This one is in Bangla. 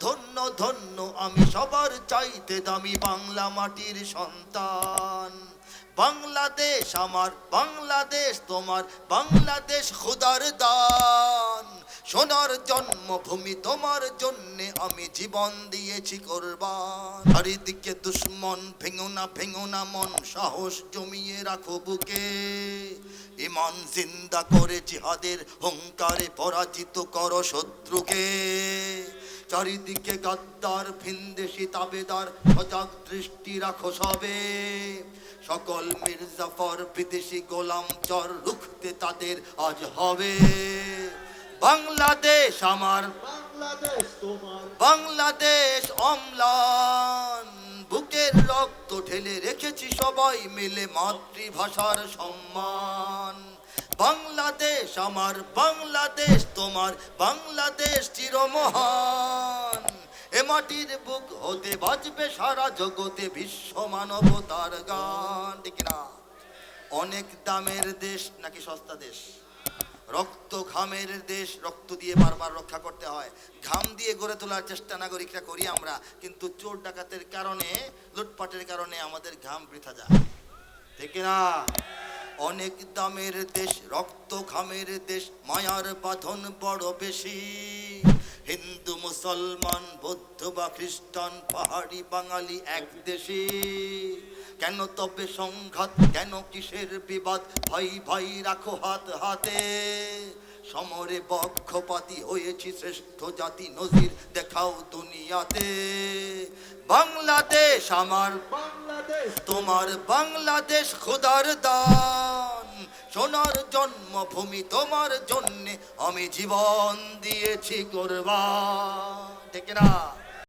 ধন্য ধন্য, আমি সবার চাইতে দামি বাংলা মাটির সন্তান। বাংলাদেশ আমার, বাংলাদেশ তোমার, বাংলাদেশ খুদার দান। সোনার জন্মভূমি তোমার জন্যে আমি জীবন দিয়েছি কোরবান। চারিদিকে দুশ্মন, ভেঙো না ভেঙো না, মন সাহস জমিয়ে রাখো বুকে। ইমান জিন্দা করে জিহাদের হুঙ্কারে পরাজিত করো শত্রুকে। চারিদিকে গাদ্দার ভিনদেশি তাবেদার সজাগ দৃষ্টি রাখো সবে। সকল মির্জাফর বিদেশি গোলাম চর রুখতে তাদের আজ হবে। বাংলাদেশ আমার। বাংলাদেশ তোমার। বাংলাদেশ বুকের ঢেলে রেখেছি সবাই মিলে মাতৃভাষার সম্মান। বাংলাদেশ আমার, বাংলাদেশ তোমার, বাংলাদেশ চিরমহান। এ মাটির বুক হতে বাজবে সারা জগতে বিশ্ব মানবতার গান, ঠিক না অনেক দামের দেশ, নাকি সস্তা দেশ? রক্ত ঘামের দেশ, রক্ত দিয়ে বারবার রক্ষা করতে হয়। ঘাম দিয়ে গড়ে তোলার চেষ্টা নাগরিকরা করি আমরা, কিন্তু চোর ডাকাতের কারণে, লুটপাটের কারণে আমাদের ঘাম বৃথা যায়। ঠিক না অনেক দামের দেশ, রক্ত ঘামের দেশ, মায়ার বাঁধন বড় বেশি। মুসলমান বৌদ্ধ বা খ্রিস্টান পাহাড়ি বাঙালি এক দেশে। কেন তবে সংঘাত কেন কিসের বিবাদ? ভাই ভাই রাখো হাত হাতে। সমরে বক্ষপাতি হয়েছি শ্রেষ্ঠ জাতি নজির দেখাও দুনিয়াতে। বাংলাদেশ আমার বাংলাদেশ। তোমার বাংলাদেশ খোদার দান সোনার জন্মভূমি তোমার জন্যে আমি জীবন দিয়েছি করবা ঠিক না